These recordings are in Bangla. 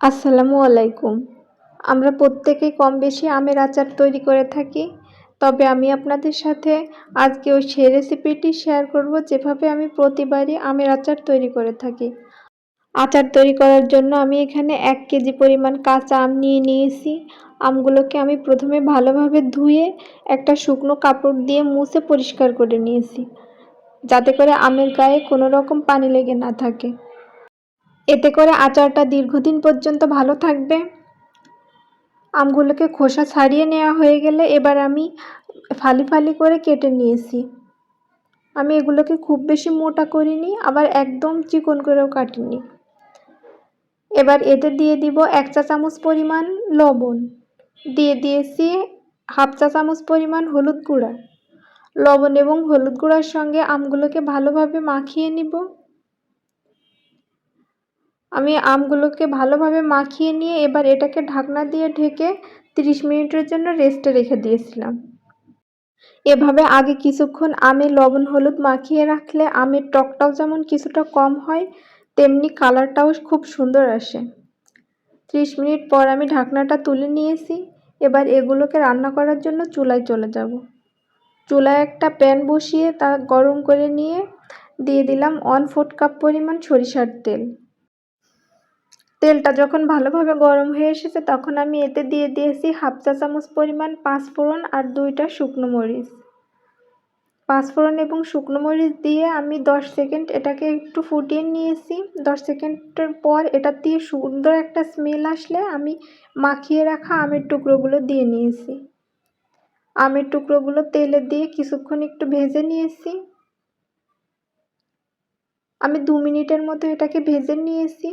আসসালামু আলাইকুম। আমরা প্রত্যেকেই কম বেশি আমের আচার তৈরি করে থাকি, তবে আমি আপনাদের সাথে আজকে ওই সেই রেসিপিটি শেয়ার করব যেভাবে আমি প্রতিবারই আমের আচার তৈরি করে থাকি। আচার তৈরি করার জন্য আমি এখানে এক কেজি পরিমাণ কাঁচা আম নিয়ে নিয়েছি। আমগুলোকে আমি প্রথমে ভালোভাবে ধুয়ে একটা শুকনো কাপড় দিয়ে মুছে পরিষ্কার করে নিয়েছি, যাতে করে আমের গায়ে কোনো রকম পানি লেগে না থাকে। এতে করে আচারটা দীর্ঘদিন পর্যন্ত ভালো থাকবে। আমগুলোকে খোসা ছাড়িয়ে নেওয়া হয়ে গেলে এবার আমি ফালি ফালি করে কেটে নিয়েছি। আমি এগুলোকে খুব বেশি মোটা করিনি, আবার একদম চিকন করেও কাটিনি। এবার এতে দিয়ে দিব এক চা চামচ পরিমাণ লবণ। দিয়ে দিয়েছি হাফ চা চামচ পরিমাণ হলুদ গুঁড়া। লবণ এবং হলুদ গুঁড়ার সঙ্গে আমগুলোকে ভালোভাবে মাখিয়ে নিব। আমি আমগুলোকে ভালোভাবে মাখিয়ে নিয়ে এবার এটাকে ঢাকনা দিয়ে ঢেকে 30 মিনিটের জন্য রেস্টে রেখে দিয়েছিলাম। এভাবে আগে কিছুক্ষণ আমে লবণ, হলুদ মাখিয়ে রাখলে আমের টকটাও যেমন কিছুটা কম হয়, তেমনি কালারটাও খুব সুন্দর আসে। 30 মিনিট পর আমি ঢাকনাটা তুলে নিয়েছি, এবার এগুলোকে রান্না করার জন্য চুলায় চলে যাব। চুলায় একটা প্যান বসিয়ে তা গরম করে নিয়ে দিয়ে দিলাম ওয়ান ফোর্থ কাপ পরিমাণ সরিষার তেল। তেলটা যখন ভালোভাবে গরম হয়ে এসেছে, তখন আমি এতে দিয়ে দিয়েছি হাফ চা চামচ পরিমাণ পাঁচফোড়ন আর দুইটা শুকনো মরিচ। পাঁচফোড়ন এবং শুকনো মরিচ দিয়ে আমি দশ সেকেন্ড এটাকে একটু ফুটিয়ে নিয়েছি। দশ সেকেন্ডের পর এটা দিয়ে সুন্দর একটা স্মেল আসলে আমি মাখিয়ে রাখা আমের টুকরোগুলো দিয়ে নিয়েছি। আমের টুকরোগুলো তেলে দিয়ে কিছুক্ষণ একটু ভেজে নিয়েছি। আমি দু মিনিটের মতো এটাকে ভেজে নিয়েছি।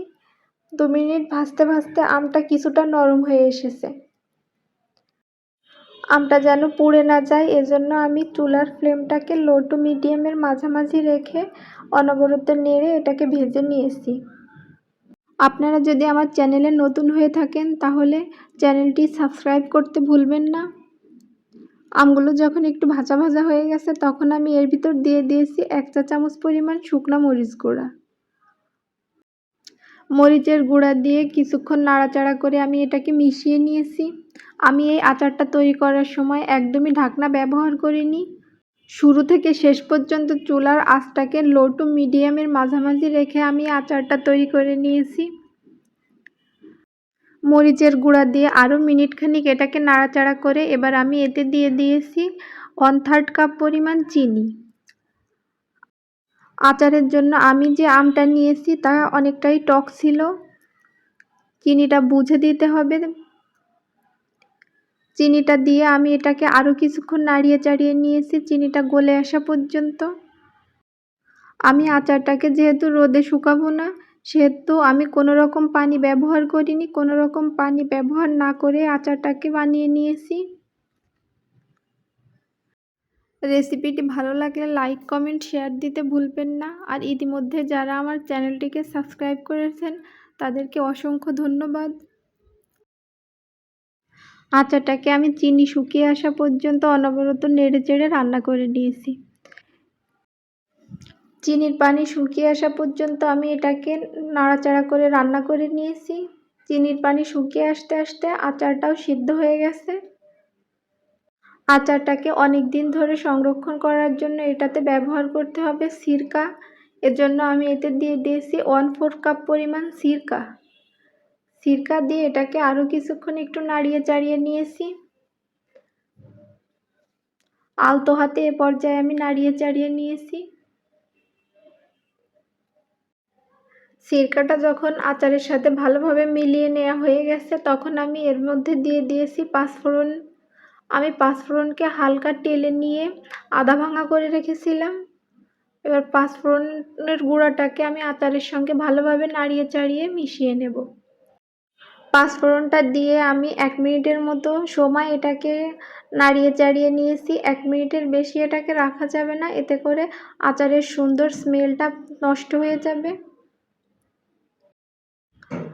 দু মিনিট ভাজতে ভাজতে আমটা কিছুটা নরম হয়ে এসেছে। আমটা যেন পুড়ে না যায়, এজন্য আমি চুলার ফ্লেমটাকে লো টু মিডিয়ামের মাঝামাঝি রেখে অনবরত নেড়ে এটাকে ভেজে নিয়েছি। আপনারা যদি আমার চ্যানেলে নতুন হয়ে থাকেন, তাহলে চ্যানেলটি সাবস্ক্রাইব করতে ভুলবেন না। আমগুলো যখন একটু ভাজা ভাজা হয়ে গেছে, তখন আমি এর ভিতর দিয়ে দিয়েছি এক চা চামচ পরিমাণ শুকনো মরিচ গুঁড়া। মরিচের গুঁড়া দিয়ে কিছুক্ষণ নাড়াচাড়া করে আমি এটাকে মিশিয়ে নিয়েছি। আমি এই আচারটা তৈরি করার সময় একদমই ঢাকনা ব্যবহার করিনি। শুরু থেকে শেষ পর্যন্ত চুলার আঁচটাকে লো টু মিডিয়ামের মাঝামাঝি রেখে আমি আচারটা তৈরি করে নিয়েছি। মরিচের গুঁড়া দিয়ে আরও মিনিটখানিক এটাকে নাড়াচাড়া করে এবার আমি এতে দিয়ে দিয়েছি ওয়ান থার্ড কাপ পরিমাণ চিনি। আচারের জন্য আমি যে আমটা নিয়েছি তা অনেকটাই টক ছিল। চিনিটা বুঝে দিতে হবে। চিনিটা দিয়ে আমি এটাকে আরও কিছুক্ষণ নাড়িয়ে চাড়িয়ে নিয়েছি। চিনিটা গলে আসা পর্যন্ত। আমি আচারটাকে যেহেতু রোদে শুকাবো না, সেহেতু আমি কোনো রকম পানি ব্যবহার করিনি। কোনো রকম পানি ব্যবহার না করে আচারটাকে বানিয়ে নিয়েছি। রেসিপিটি ভালো লাগলে লাইক, কমেন্ট, শেয়ার দিতে ভুলবেন না। আর ইতিমধ্যে যারা আমার চ্যানেলটিকে সাবস্ক্রাইব করেছেন, তাদেরকে অসংখ্য ধন্যবাদ। আচারটাকে আমি চিনি শুকিয়ে আসা পর্যন্ত অনবরত নেড়ে চেড়ে রান্না করে নিয়েছি। চিনির পানি শুকিয়ে আসা পর্যন্ত আমি এটাকে নাড়াচাড়া করে রান্না করে নিয়েছি। চিনির পানি শুকিয়ে আসতে আসতে আচারটাও সিদ্ধ হয়ে গেছে। আচারটাকে অনেক দিন ধরে সংরক্ষণ করার জন্য এটাতে ব্যবহার করতে হবে সিরকা। এর জন্য আমি এতে দিয়ে দিয়েছি ওয়ান ফোর কাপ পরিমাণ সিরকা। সিরকা দিয়ে এটাকে আরও কিছুক্ষণ একটু নাড়িয়ে চাড়িয়ে নিয়েছি। আলতো হাতে এ পর্যায়ে আমি নাড়িয়ে চাড়িয়ে নিয়েছি। সিরকাটা যখন আচারের সাথে ভালোভাবে মিলিয়ে নেওয়া হয়ে গেছে, তখন আমি এর মধ্যে দিয়ে দিয়েছি পাঁচফোড়ন আমি পাঁচফোড়নকে হালকা টেলে নিয়ে আধা ভাঙা করে রেখেছিলাম। এবার পাঁচফোড়নের গুঁড়াটাকে আমি আচারের সঙ্গে ভালোভাবে নাড়িয়ে চাড়িয়ে মিশিয়ে নেব। পাঁচফোড়নটা দিয়ে আমি এক মিনিটের মতো সময় এটাকে নাড়িয়ে চাড়িয়ে নিয়েছি। এক মিনিটের বেশি এটাকে রাখা যাবে না, এতে করে আচারের সুন্দর স্মেলটা নষ্ট হয়ে যাবে।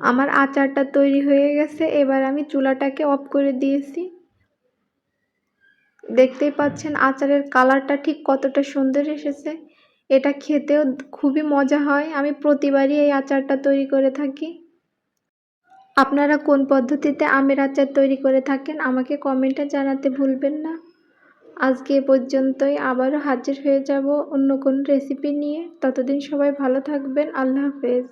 আমার আচারটা তৈরি হয়ে গেছে, এবার আমি চুলাটাকে অফ করে দিয়েছি। দেখতেই পাচ্ছেন আচারের কালারটা ঠিক কতটা সুন্দর এসেছে। এটা খেতেও খুবই মজা হয়। আমি প্রতিবারই এই আচারটা তৈরি করে থাকি। আপনারা কোন পদ্ধতিতে আমের আচার তৈরি করে থাকেন আমাকে কমেন্টে জানাতে ভুলবেন না। আজকে এ পর্যন্তই। আবারও হাজির হয়ে যাব অন্য কোনো রেসিপি নিয়ে। ততদিন সবাই ভালো থাকবেন। আল্লাহ হাফেজ।